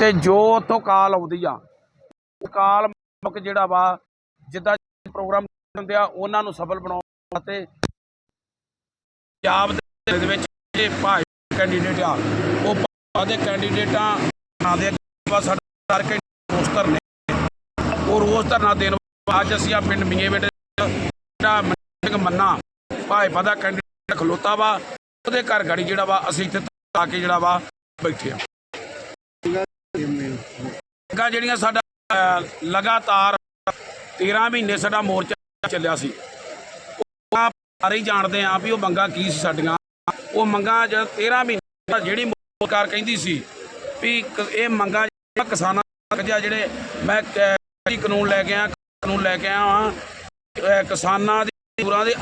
ਤੇ ਜੋ ਉਤੋਂ ਕਾਲ ਆਉਂਦੀ ਆ, ਕਾਲ ਮੁਕ ਜਿਹੜਾ ਵਾ, ਜਿੱਦਾਂ ਪ੍ਰੋਗਰਾਮ ਹੁੰਦੇ ਆ, ਉਹਨਾਂ ਨੂੰ ਸਫਲ ਬਣਾਉਣ ਵਾਸਤੇ ਪੰਜਾਬ ਦੇ ਵਿੱਚ ਇਹ ਭਾਈ ਕੈਂਡੀਡੇਟ ਆ, ਉਹ ਭਾਜਪਾ ਦੇ ਕੈਂਡੀਡੇਟਾਂ ਨਾਂ ਦੇ ਵਾ, ਸਾਡਾ ਕਰਕੇ ਰੋਸ ਧਰਨੇ ਉਹ ਰੋਸ ਧਰਨਾ ਦੇਣ ਅੱਜ ਅਸੀਂ ਆ ਪਿੰਡ ਮੀਏ ਜਿਹੜਾ ਸਿੰਘ ਮੰਨਾ, ਭਾਜਪਾ ਦਾ ਕੈਂਡੀਡੇਟ ਖਲੋਤਾ ਵਾ, ਉਹਦੇ ਘਰ ਗਾੜੀ ਜਿਹੜਾ ਵਾ, ਅਸੀਂ ਇੱਥੇ ਆ ਕੇ ਜਿਹੜਾ ਵਾ, ਬੈਠੇ ਆ। ਮੰਗਾਂ ਜਿਹੜੀਆਂ ਸਾਡਾ ਲਗਾਤਾਰ 13 ਮਹੀਨੇ ਸਾਡਾ ਮੋਰਚਾ ਚੱਲਿਆ ਸੀ। ਉਹ ਸਾਰੇ ਜਾਣਦੇ ਆ ਵੀ ਉਹ ਮੰਗਾਂ ਕੀ ਸੀ ਸਾਡੀਆਂ। ਉਹ ਮੰਗਾਂ ਜਦ 13 ਮਹੀਨੇ ਜਿਹੜੀ ਸਰਕਾਰ ਕਹਿੰਦੀ ਸੀ ਵੀ ਇਹ ਮੰਗਾਂ ਕਿਸਾਨਾਂ ਤੱਕ ਜਾਂ ਜਿਹੜੇ ਮੈਂ ਕਈ ਕਾਨੂੰਨ ਲੈ ਕੇ ਆ ਕਾਨੂੰਨ ਲੈ ਕੇ ਆਇਆ ਵਾਂ ਕਿਸਾਨਾਂ ਦੀ ਪੂਰਾ ਦੀ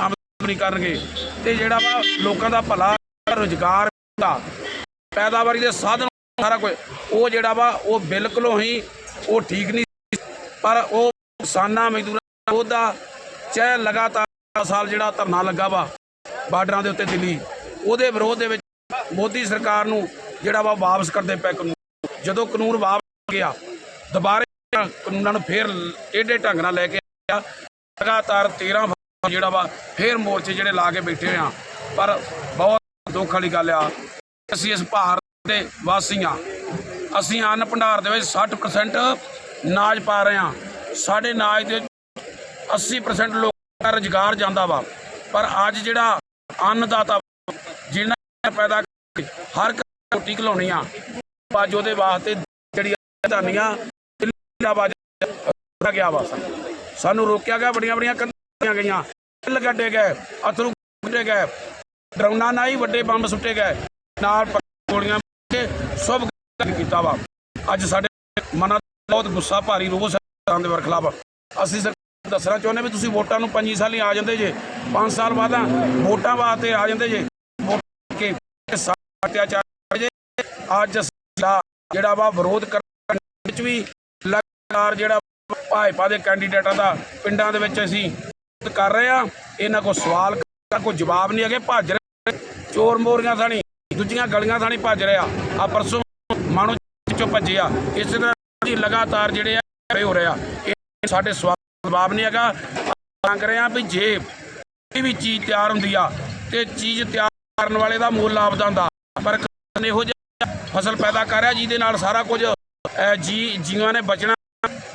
ਨਹੀਂ ਕਰਨਗੇ। ਤੇ ਜਿਹੜਾ ਵਾ ਲੋਕਾਂ ਦਾ ਭਲਾ, ਰੋਜ਼ਗਾਰ ਦਾ ਪੈਦਾਵਾਰੀ ਦੇ ਸਾਧਨ ਸਾਰਾ ਕੁਝ। ਉਹ ਜਿਹੜਾ ਵਾ, ਉਹ ਬਿਲਕੁਲ ਹੀ ਉਹ ਠੀਕ ਨਹੀਂ ਸੀ। ਪਰ ਉਹ ਕਿਸਾਨਾਂ ਮਜ਼ਦੂਰਾਂ ਉਹਦਾ ਚਾਹੇ ਲਗਾਤਾਰ ਸਾਲ ਜਿਹੜਾ ਧਰਨਾ ਲੱਗਾ ਵਾ, ਬਾਰਡਰਾਂ ਦੇ ਉੱਤੇ ਦਿੱਲੀ, ਉਹਦੇ ਵਿਰੋਧ ਦੇ ਵਿੱਚ ਮੋਦੀ ਸਰਕਾਰ ਨੂੰ ਜਿਹੜਾ ਵਾ ਵਾਪਸ ਕਰਦੇ ਪਏ ਕਾਨੂੰਨ। ਜਦੋਂ ਕਾਨੂੰਨ ਵਾਪਸ ਗਿਆ, ਦੁਬਾਰੇ ਕਾਨੂੰਨਾਂ ਨੂੰ ਫੇਰ ਏਡੇ ਢੰਗ ਨਾਲ ਲੈ ਕੇ ਆ ਲਗਾਤਾਰ 13 ਫਰਵਰੀ ਜਿਹੜਾ ਵਾ, ਫੇਰ ਮੋਰਚੇ ਜਿਹੜੇ ਲਾ ਕੇ ਬੈਠੇ ਆ। ਪਰ ਬਹੁਤ ਦੁੱਖ ਵਾਲੀ ਗੱਲ ਆ, ਅਸੀਂ ਇਸ ਭਾਰਤ ਦੇ ਵਾਸੀ ਅਸੀਂ ਅੰਨ ਭੰਡਾਰ ਦੇ ਵਿੱਚ 60% ਨਾਜ ਪਾ ਰਹੇ ਹਾਂ ਸਾਡੇ ਨਾਜ ਦੇ 80% ਲੋਕਾਂ ਦਾ ਰੁਜ਼ਗਾਰ ਜਾਂਦਾ ਵਾ ਪਰ ਅੱਜ ਜਿਹੜਾ ਅੰਨਦਾਤਾ ਜਿਹਨਾਂ ਪੈਦਾ ਹਰ ਘਰ ਰੋਟੀ ਖਲਾਉਣੀ ਆ, ਅੱਜ ਉਹਦੇ ਵਾਸਤੇ ਜਿਹੜੀ ਧਾਨੀਆਂ ਦਿੱਲੀ ਗਿਆ ਵਾ ਸਾਨੂੰ। ਰੋਕਿਆ ਗਿਆ, ਬੜੀਆਂ ਬੜੀਆਂ ਕੰਧਾਂ ਗਈਆਂ ਕੱਢੇ ਗਏ, ਅਥਰੂ ਕੱਢੇ ਗਏ ਡਰਾਉਣਾ ਨਾਲ ਹੀ ਵੱਡੇ ਬੰਬ ਸੁੱਟੇ ਗਏ, ਨਾਲ ਗੋਲੀਆਂ ਸਭ ਕੀਤਾ ਵਾ। ਅੱਜ ਸਾਡੇ ਮਨਾਂ ਬਹੁਤ ਗੁੱਸਾ, ਭਾਰੀ ਰੋਸ ਸਰਕਾਰਾਂ ਦੇ ਵਰਖਲਾਫ ਅਸੀਂ ਸਰਕਾਰ ਦੱਸਣਾ ਚਾਹੁੰਦੇ ਵੀ ਤੁਸੀਂ ਵੋਟਾਂ ਨੂੰ 25 ਸਾਲ ਹੀ ਆ ਜਾਂਦੇ ਜੇ। 5 ਸਾਲ ਬਾਅਦ ਵੋਟਾਂ ਵਾਸਤੇ ਆ ਜਾਂਦੇ ਜੇ। ਵੋਟ ਕੇ ਸਾਡੇ ਅਤਿਆਚਾਰ ਜੇ। ਅੱਜ ਅਸੀਂ ਜਿਹੜਾ- ਵਾ ਵਿਰੋਧ ਕਰਨ ਵਿੱਚ ਵੀ ਲਗਾਤਾਰ ਜਿਹੜਾ ਭਾਜਪਾ ਦੇ ਕੈਂਡੀਡੇਟਾਂ ਦਾ ਪਿੰਡਾਂ ਦੇ ਵਿੱਚ ਅਸੀਂ ਕਰ ਰਹੇ ਆ ਇਹਨਾਂ ਕੋਲ ਸਵਾਲ ਦਾ ਕੋਈ ਜਵਾਬ ਨਹੀਂ ਹੈਗੇ। ਭੱਜ ਰਹੇ ਚੋਰ ਮੋਰੀਆਂ ਥਾਣੀ ਦੂਜੀਆਂ ਗਲੀਆਂ ਥਾਣੀ ਭੱਜ ਰਿਹਾ। ਆ ਪਰਸੋਂ ਮਾਣੋ ਚੋਂ ਭੱਜਿਆ ਇਸ ਤਰ੍ਹਾਂ ਦੀ ਲਗਾਤਾਰ ਜਿਹੜੇ ਆ ਇਹ ਹੋ ਰਿਹਾ ਇਹ ਸਾਡੇ ਸਵਾਲ ਨਹੀਂ ਹੈਗਾ। ਮੰਗ ਰਹੇ ਆ ਵੀ ਜੇ ਕੋਈ ਵੀ ਚੀਜ਼ ਤਿਆਰ ਹੁੰਦੀ ਆ, ਤੇ ਚੀਜ਼ ਤਿਆਰ ਕਰਨ ਵਾਲੇ ਦਾ ਮੂਲ ਆਪਦਾ ਹੁੰਦਾ। ਪਰ ਇਹੋ ਜਿਹਾ ਫਸਲ ਪੈਦਾ ਕਰ ਰਿਹਾ, ਜਿਹਦੇ ਨਾਲ ਸਾਰਾ ਕੁਝ ਜੀ ਜੀਵਾਂ ਨੇ ਬਚਣਾ,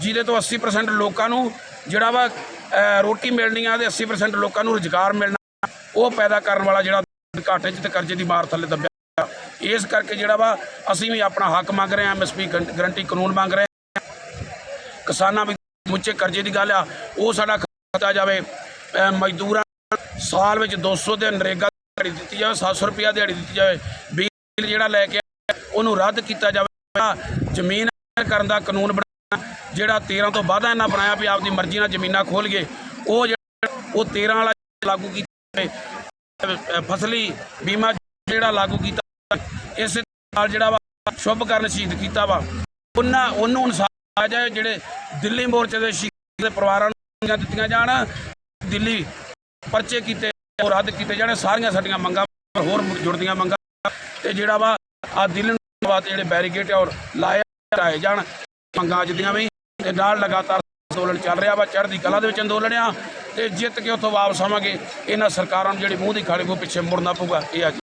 ਜਿਹਦੇ ਤੋਂ 80% ਲੋਕਾਂ ਨੂੰ ਜਿਹੜਾ ਵਾ ਰੋਟੀ ਮਿਲਣੀ ਆ, ਤੇ 80% ਲੋਕਾਂ ਨੂੰ ਰੁਜ਼ਗਾਰ ਮਿਲਣਾ, ਉਹ ਪੈਦਾ ਕਰਨ ਵਾਲਾ ਜਿਹੜਾ ਘਾਟੇ 'ਚ ਤੇ ਕਰਜ਼ੇ ਦੀ ਮਾਰ ਥੱਲੇ ਦੱਬਿਆ। ਇਸ ਕਰਕੇ ਜਿਹੜਾ ਵਾ ਅਸੀਂ ਵੀ ਆਪਣਾ ਹੱਕ ਮੰਗ ਰਹੇ ਹਾਂ ਐਮਐਸਪੀ ਗਰੰਟੀ ਕਾਨੂੰਨ ਮੰਗ ਰਹੇ ਹਾਂ। ਕਿਸਾਨਾਂ ਵੀ ਮੁੱਚੇ ਕਰਜ਼ੇ ਦੀ ਗੱਲ ਆ ਉਹ ਸਾਡਾ ਖਾਤਾ ਜਾਵੇ। ਮਜ਼ਦੂਰਾਂ ਸਾਲ ਵਿੱਚ 200 ਦੇ ਨਰੇਗਾ ਦਿਹਾੜੀ ਦਿੱਤੀ ਜਾਵੇ 700 ਰੁਪਿਆ ਦਿਹਾੜੀ ਦਿੱਤੀ ਜਾਵੇ। ਬਿੱਲ ਜਿਹੜਾ ਲੈ ਕੇ ਆਇਆ, ਉਹਨੂੰ ਰੱਦ ਕੀਤਾ ਜਾਵੇ। ਜ਼ਮੀਨ ਕਰਨ ਦਾ ਕਾਨੂੰਨ ਬਣਾ ਜਿਹੜਾ 13 ਤੋਂ ਬਾਅਦ ਇਹਨਾਂ ਬਣਾਇਆ ਵੀ ਆਪਦੀ ਮਰਜ਼ੀ ਨਾਲ ਜ਼ਮੀਨਾਂ ਖੋਲ ਗਏ ਉਹ ਜਿਹੜਾ ਉਹ 13 ਵਾਲਾ ਲਾਗੂ ਕੀਤਾ ਜਾਵੇ। ਫਸਲੀ ਬੀਮਾ ਜਿਹੜਾ ਲਾਗੂ ਕੀਤਾ ਇਸ ਨਾਲ ਜਿਹੜਾ ਵਾ ਸ਼ੁਭ ਕਰਨ ਸ਼ਹੀਦ ਕੀਤਾ ਵਾ। ਉਹਨਾਂ ਉਹਨੂੰ ਇਨਸਾਫ ਆ ਜਾਏ ਜਿਹੜੇ ਦਿੱਲੀ ਮੋਰਚੇ ਦੇ ਸ਼ਹੀਦ ਦੇ ਪਰਿਵਾਰਾਂ ਨੂੰ ਦਿੱਤੀਆਂ ਜਾਣ। ਦਿੱਲੀ ਪਰਚੇ ਕੀਤੇ ਉਹ ਰੱਦ ਕੀਤੇ ਜਾਣ, ਸਾਰੀਆਂ ਸਾਡੀਆਂ ਮੰਗਾਂ ਹੋਰ ਜੁੜਦੀਆਂ ਮੰਗਾਂ। ਤੇ ਜਿਹੜਾ ਵਾ ਆ ਦਿੱਲੀ ਨੂੰ ਬਾਤ ਜਿਹੜੇ ਬੈਰੀਕੇਡ ਔਰ ਲਾਏ ਹਟਾਏ ਜਾਣ, ਮੰਗਾਂ ਅੱਜ ਦੀਆਂ ਵੀ। ਤੇ ਨਾਲ ਲਗਾਤਾਰ ਅੰਦੋਲਨ ਚੱਲ ਰਿਹਾ ਵਾ, ਚੜ੍ਹਦੀ ਕਲਾ ਦੇ ਵਿੱਚ ਅੰਦੋਲਨ ਆ। ਤੇ ਜਿੱਤ ਕੇ ਉੱਥੋਂ ਵਾਪਸ ਆਵਾਂਗੇ, ਇਹਨਾਂ ਸਰਕਾਰਾਂ ਨੂੰ ਜਿਹੜੀ ਮੂੰਹ ਦੀ ਖਾਲੀ ਉਹ ਪਿੱਛੇ ਮੁੜਨਾ ਪਊਗਾ, ਇਹ ਅੱਜ।